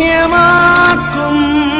ஐக்கியமாக்கும்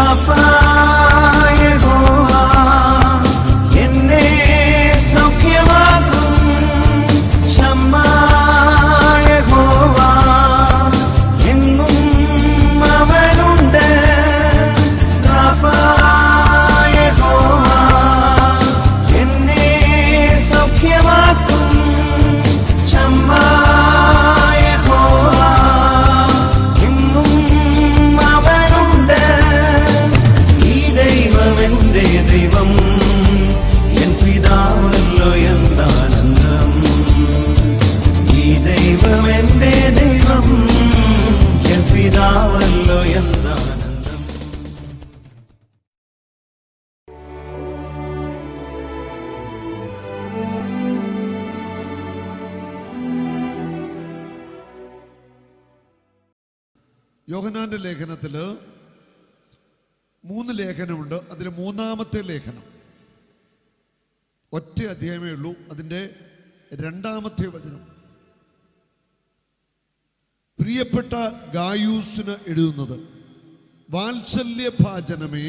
Rafa. പിതാവല്ലോ എന്താണ് യോഹനാന്റെ ലേഖനത്തിൽ മൂന്ന് ലേഖനമുണ്ട്. അതിൽ മൂന്നാമത്തെ ലേഖനം. ഒറ്റ അധ്യായമേ ഉള്ളൂ. അതിന്റെ രണ്ടാമത്തെ വചനം. പ്രിയപ്പെട്ട ഗായൂസിന് എഴുതുന്നത് വാത്സല്യഭാചനമേ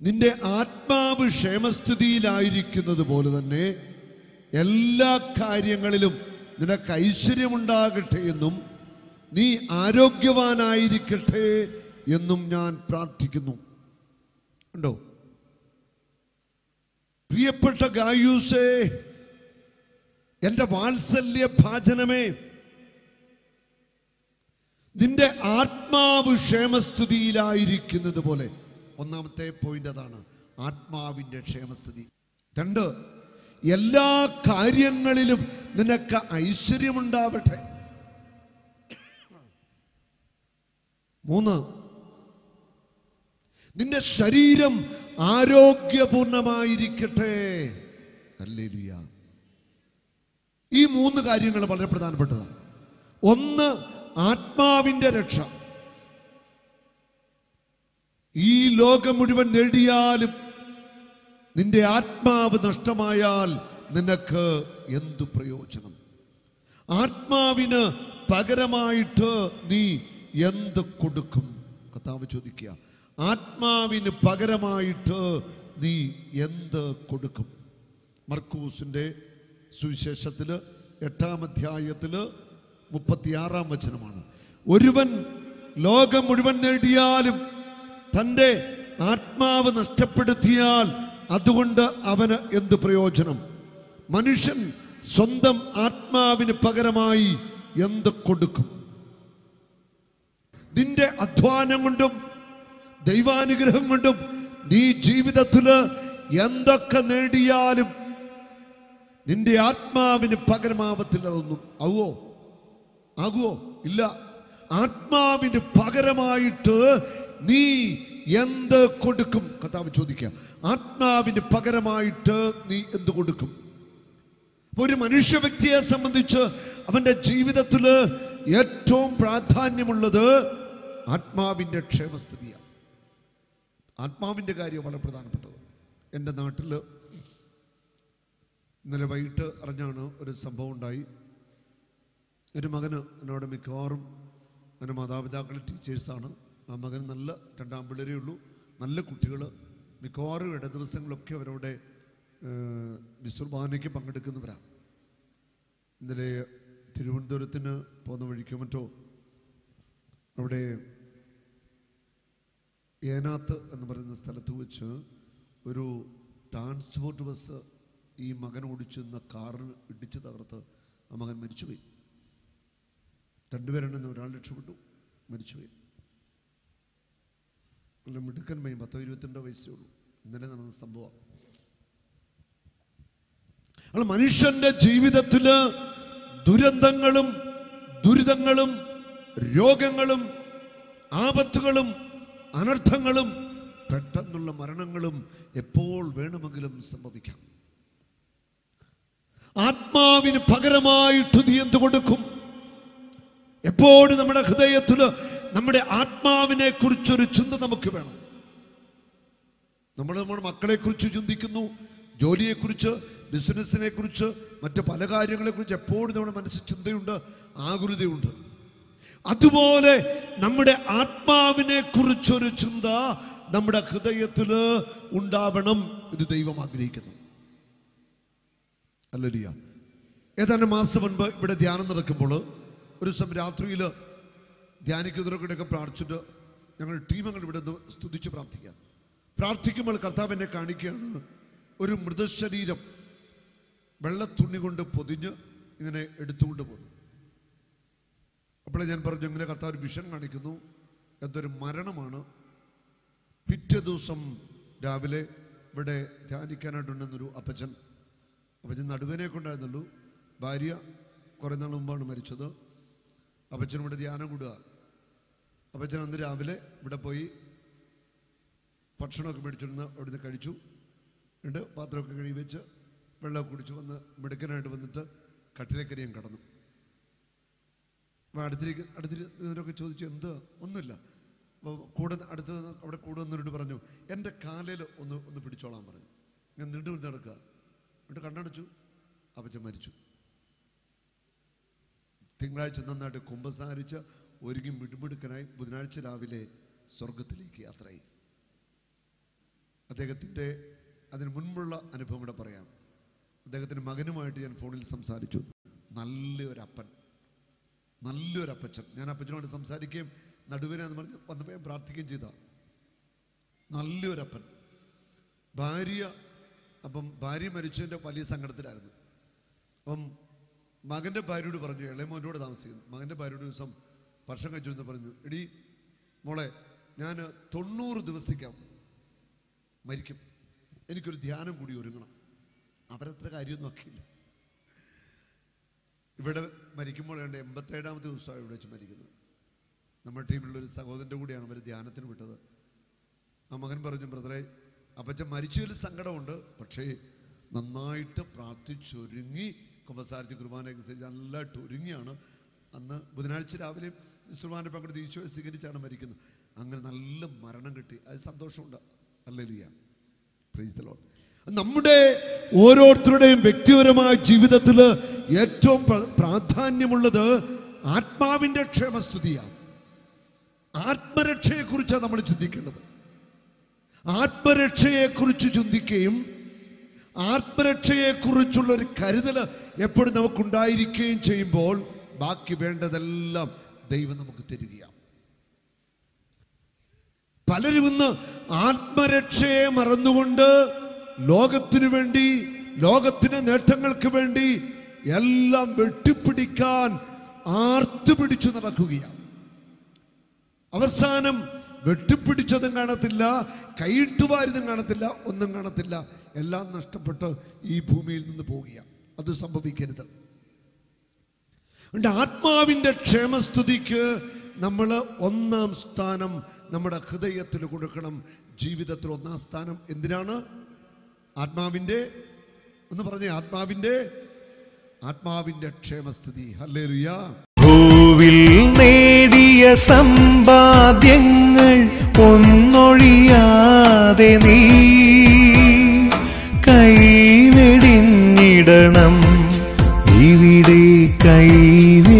നിന്റെ ആത്മാവ് ക്ഷേമസ്ഥിതിയിലായിരിക്കുന്നത് പോലെ തന്നെ എല്ലാ കാര്യങ്ങളിലും നിനക്ക് ഐശ്വര്യമുണ്ടാകട്ടെ എന്നും നീ ആരോഗ്യവാനായിരിക്കട്ടെ എന്നും ഞാൻ പ്രാർത്ഥിക്കുന്നു. ഉണ്ടോ? പ്രിയപ്പെട്ട ഗായൂസേ എന്റെ വാത്സല്യ ഭാചനമേ നിന്റെ ആത്മാവ് ക്ഷേമസ്ഥിതിയിലായിരിക്കുന്നത് പോലെ. ഒന്നാമത്തെ പോയിന്റ് അതാണ് ആത്മാവിന്റെ ക്ഷേമസ്ഥിതി രണ്ട് എല്ലാ കാര്യങ്ങളിലും നിനക്ക് ഐശ്വര്യമുണ്ടാവട്ടെ. മൂന്ന് നിന്റെ ശരീരം ആരോഗ്യപൂർണമായിരിക്കട്ടെ. ഹല്ലേലൂയ. ഈ മൂന്ന് കാര്യങ്ങൾ വളരെ പ്രധാനപ്പെട്ടതാണ്. ഒന്ന് ആത്മാവിന്റെ രക്ഷ. ഈ ലോകം മുഴുവൻ നേടിയാലും നിന്റെ ആത്മാവ് നഷ്ടമായാൽ നിനക്ക് എന്തു പ്രയോജനം? ആത്മാവിന് പകരമായിട്ട് നീ എന്ത് കൊടുക്കും? കർത്താവ് ചോദിക്കുക. ആത്മാവിന് പകരമായിട്ട് നീ എന്ത് കൊടുക്കും? മർക്കൂസിന്റെ സുവിശേഷത്തിൽ എട്ടാം അധ്യായത്തിൽ മുപ്പത്തിയാറാം വചനമാണ്. ഒരുവൻ ലോകം മുഴുവൻ നേടിയാലും തന്റെ ആത്മാവ് നഷ്ടപ്പെടുത്തിയാൽ അതുകൊണ്ട് അവന് എന്ത് പ്രയോജനം? മനുഷ്യൻ സ്വന്തം ആത്മാവിന് പകരമായി എന്ത് കൊടുക്കും? നിന്റെ അധ്വാനം കൊണ്ടും ദൈവാനുഗ്രഹം കൊണ്ടും നീ ജീവിതത്തിൽ എന്തൊക്കെ നേടിയാലും നിന്റെ ആത്മാവിന് പകരമാവത്തില്ല അതൊന്നും ആവുമോ ആകുമോ ഇല്ല. ആത്മാവിന് പകരമായിട്ട് നീ എന്ത് കൊടുക്കും? കർത്താവ് ചോദിക്കുക. ആത്മാവിന് പകരമായിട്ട് നീ എന്ത് കൊടുക്കും? ഒരു മനുഷ്യ വ്യക്തിയെ സംബന്ധിച്ച് അവന്റെ ജീവിതത്തിൽ ഏറ്റവും പ്രാധാന്യമുള്ളത് ആത്മാവിന്റെ ക്ഷേമസ്ഥിതിയാണ്. ആത്മാവിന്റെ കാര്യം വളരെ പ്രധാനപ്പെട്ടത്. എന്റെ നാട്ടിൽ ഇന്നലെ വൈകിട്ട് അറിഞ്ഞാണ് ഒരു സംഭവം ഉണ്ടായി. ഒരു മകന് എന്നോട് മിക്കവാറും എന്റെ മാതാപിതാക്കൾ ടീച്ചേഴ്സാണ് ആ മകൻ നല്ല രണ്ടാം പിള്ളേരേ ഉള്ളൂ. നല്ല കുട്ടികൾ മിക്കവാറും ഇട ദിവസങ്ങളൊക്കെ അവരവിടെ വിസുർബാനയ്ക്ക് പങ്കെടുക്കുന്നവരാണ് ഇന്നലെ തിരുവനന്തപുരത്തിന് പോകുന്ന വഴിക്കോ മറ്റോ അവിടെ ഏനാത്ത് എന്ന് പറയുന്ന സ്ഥലത്ത് വെച്ച് ഒരു ട്രാൻസ്പോർട്ട് ബസ് ഈ മകൻ ഓടിച്ചെന്ന കാറിന് ഇടിച്ച് തകർത്ത് ആ മകൻ മരിച്ചുപോയി. രണ്ടുപേരുണ്ടെന്ന് ഒരാൾ രക്ഷപ്പെട്ടു മരിച്ചുപോയി. നല്ല മിടുക്കൻ പയ്യൻ പത്തോ ഇരുപത്തിരണ്ടോ വയസ്സേ ഉള്ളൂ. ഇന്നലെ നടന്ന സംഭവം. അല്ല മനുഷ്യന്റെ ജീവിതത്തിൽ ദുരന്തങ്ങളും ദുരിതങ്ങളും രോഗങ്ങളും ആപത്തുകളും അനർത്ഥങ്ങളും പെട്ടെന്നുള്ള മരണങ്ങളും എപ്പോൾ വേണമെങ്കിലും സംഭവിക്കാം. ആത്മാവിന് പകരമായിട്ട് നീ എന്ത് കൊടുക്കും? എപ്പോഴും നമ്മുടെ ഹൃദയത്തിൽ നമ്മുടെ ആത്മാവിനെ കുറിച്ചൊരു ചിന്ത നമുക്ക് വേണം. നമ്മൾ നമ്മുടെ മക്കളെ കുറിച്ച് ചിന്തിക്കുന്നു ജോലിയെക്കുറിച്ച് ബിസിനസ്സിനെ കുറിച്ച് മറ്റ് പല കാര്യങ്ങളെ കുറിച്ച് എപ്പോഴും നമ്മുടെ മനസ്സിൽ ചിന്തയുണ്ട് ആകുലതയുണ്ട്. അതുപോലെ നമ്മുടെ ആത്മാവിനെ കുറിച്ചൊരു ചിന്ത നമ്മുടെ ഹൃദയത്തിൽ ഉണ്ടാവണം ഇത് ദൈവം ആഗ്രഹിക്കുന്നു. അല്ലല്ല ഏതാനും മാസം മുൻപ് ഇവിടെ ധ്യാനം നടക്കുമ്പോൾ ഒരു ദിവസം രാത്രിയിൽ ധ്യാനിക്കുന്നവരൊക്കെ പ്രാർത്ഥിച്ചിട്ട് ഞങ്ങൾ ടീമങ്ങൾ ഇവിടെ നിന്ന് സ്തുതിച്ച് പ്രാർത്ഥിക്കാം പ്രാർത്ഥിക്കുമ്പോൾ കർത്താവ് എന്നെ കാണിക്കുകയാണ് ഒരു മൃതശരീരം വെള്ളത്തുണി കൊണ്ട് പൊതിഞ്ഞ് ഇങ്ങനെ എടുത്തുകൊണ്ട് പോന്നു. അപ്പോഴേ ഞാൻ പറഞ്ഞു ഇങ്ങനെ കർത്താവ് ഒരു വിഷൻ കാണിക്കുന്നു. എന്തൊരു മരണമാണ്. പിറ്റേ ദിവസം രാവിലെ ഇവിടെ ധ്യാനിക്കാനായിട്ടുണ്ടെന്നൊരു അപ്പച്ചൻ അപ്പച്ചൻ നടുവനെ കൊണ്ടായിരുന്നുള്ളൂ. ഭാര്യ കുറേ നാൾ മുമ്പാണ് മരിച്ചത്. അപ്പച്ചൻ ഇവിടെ ധ്യാനം കൂടുക. അപ്പച്ചൻ അന്ന് രാവിലെ ഇവിടെ പോയി ഭക്ഷണമൊക്കെ മേടിച്ചിരുന്ന് അവിടുന്ന് കഴിച്ചു. എന്നിട്ട് പാത്രമൊക്കെ കഴുകി വെച്ച് വെള്ളമൊക്കെ കുടിച്ച് വന്ന് മിടുക്കനായിട്ട് വന്നിട്ട് കട്ടിലേക്കരിയും കടന്നു. അപ്പോൾ അടുത്തിരിക്ക് അടുത്തിരുന്നവരൊക്കെ ചോദിച്ചു എന്ത്? ഒന്നുമില്ല. അപ്പോൾ കൂടെ അടുത്ത് അവിടെ കൂടെ നിന്നിട്ട് പറഞ്ഞു എന്റെ കാലയിൽ ഒന്ന് ഒന്ന് പിടിച്ചോളാൻ പറഞ്ഞു. ഞാൻ നീണ്ടു നടക്കുക. എന്നിട്ട് കണ്ണടച്ചു. അപ്പച്ചൻ മരിച്ചു. തിങ്കളാഴ്ച നന്നായിട്ട് കുമ്പസാരിച്ച് ഒരുങ്ങി മിടുമിടുക്കനായി ബുധനാഴ്ച രാവിലെ സ്വർഗത്തിലേക്ക് യാത്രയായി. അദ്ദേഹത്തിന്റെ അതിന് മുൻപുള്ള അനുഭവം കൂടെ പറയാം. അദ്ദേഹത്തിന്റെ മകനുമായിട്ട് ഞാൻ ഫോണിൽ സംസാരിച്ചു. നല്ലൊരപ്പൻ നല്ലൊരപ്പച്ചൻ ഞാൻ അപ്പച്ചനോട് സംസാരിക്കുകയും നടുവിനാന്ന് പറഞ്ഞ് വന്നപ്പോൾ ഞാൻ പ്രാർത്ഥിക്കുകയും ചെയ്ത. നല്ലൊരപ്പൻ ഭാര്യ അപ്പം ഭാര്യ മരിച്ചതിന്റെ വലിയ സങ്കടത്തിലായിരുന്നു. അപ്പം മകന്റെ ഭാര്യയോട് പറഞ്ഞു ഇളയമോനോട് താമസിക്കുന്നു. മകന്റെ ഭാര്യയോട് ദിവസം ഭക്ഷണം കഴിച്ചു പറഞ്ഞു എടി മോളെ ഞാൻ തൊണ്ണൂറ് ദിവസത്തേക്കാവും മരിക്കും. എനിക്കൊരു ധ്യാനം കൂടി ഒരുങ്ങണം. അവരത്ര കാര്യമൊന്നും ആക്കിയില്ല. ഇവിടെ മരിക്കുമ്പോൾ വേണ്ട എൺപത്തേഴാമത്തെ ദിവസമാണ് ഇവിടെ വെച്ച് മരിക്കുന്നത്. നമ്മുടെ ടീമിലുള്ള ഒരു സഹോദരന്റെ കൂടിയാണ് അവർ ധ്യാനത്തിന് വിട്ടത്. ആ മകൻ പറഞ്ഞു ബ്രദറെ അപ്പച്ചൻ മരിച്ചതിൽ സങ്കടമുണ്ട്. പക്ഷേ നന്നായിട്ട് പ്രാർത്ഥിച്ചൊരുങ്ങി കുമ്പസാരിച്ച് കുർബാനയൊക്കെ നല്ലതായിട്ട് ഒരുങ്ങിയാണ്. അന്ന് ബുധനാഴ്ച രാവിലെ കുർബാന പങ്കെടുത്ത് ഈശോയെ സ്വീകരിച്ചാണ് മരിക്കുന്നത്. അങ്ങനെ നല്ല മരണം കിട്ടി. അത് സന്തോഷമുണ്ട്. അല്ലേലിയ നമ്മുടെ ഓരോരുത്തരുടെയും വ്യക്തിപരമായ ജീവിതത്തിൽ ഏറ്റവും പ്ര- പ്രാധാന്യമുള്ളത് ആത്മാവിന്റെ ക്ഷേമസ്തുതിയാണ്. ആത്മരക്ഷയെക്കുറിച്ചാണ് നമ്മൾ ചിന്തിക്കേണ്ടത്. ആത്മരക്ഷയെക്കുറിച്ച് ചിന്തിക്കുകയും ആത്മരക്ഷയെക്കുറിച്ചുള്ള ഒരു കരുതൽ എപ്പോഴും നമുക്കുണ്ടായിരിക്കുകയും ചെയ്യുമ്പോൾ ബാക്കി വേണ്ടതെല്ലാം ദൈവം നമുക്ക് തരികയാണ്. പലരും ഇന്ന് ആത്മരക്ഷയെ മറന്നുകൊണ്ട് ലോകത്തിനു വേണ്ടി ലോകത്തിന്റെ നേട്ടങ്ങൾക്ക് വേണ്ടി എല്ലാം വെട്ടിപ്പിടിക്കാൻ ആർത്തു പിടിച്ചു നടക്കുകയാണ്. അവസാനം വെട്ടിപ്പിടിച്ചതും കാണത്തില്ല കൈയിട്ടുവാരുതും കാണത്തില്ല ഒന്നും കാണത്തില്ല. എല്ലാം നഷ്ടപ്പെട്ട് ഈ ഭൂമിയിൽ നിന്ന് പോവുകയാണ്. അത് സംഭവിക്കരുത്. ആത്മാവിന്റെ ക്ഷേമസ്തുതിക്ക് നമ്മൾ ഒന്നാം സ്ഥാനം നമ്മുടെ ഹൃദയത്തിൽ കൊടുക്കണം ജീവിതത്തിൽ ഒന്നാം സ്ഥാനം. എന്തിനാണ്? ആത്മാവിന്റെ ഒന്ന് പറഞ്ഞേ ആത്മാവിന്റെ ആത്മാവിന്റെ ക്ഷേമസ്ഥിതി ഹല്ലേലൂയ. ഭൂവിൽ നേടിയ സമ്പാദ്യങ്ങൾ ഒന്നൊഴിയാതെ നീ കൈവെടിഞ്ഞിടണം. ഇവിടെ കൈവെടിഞ്ഞിടണം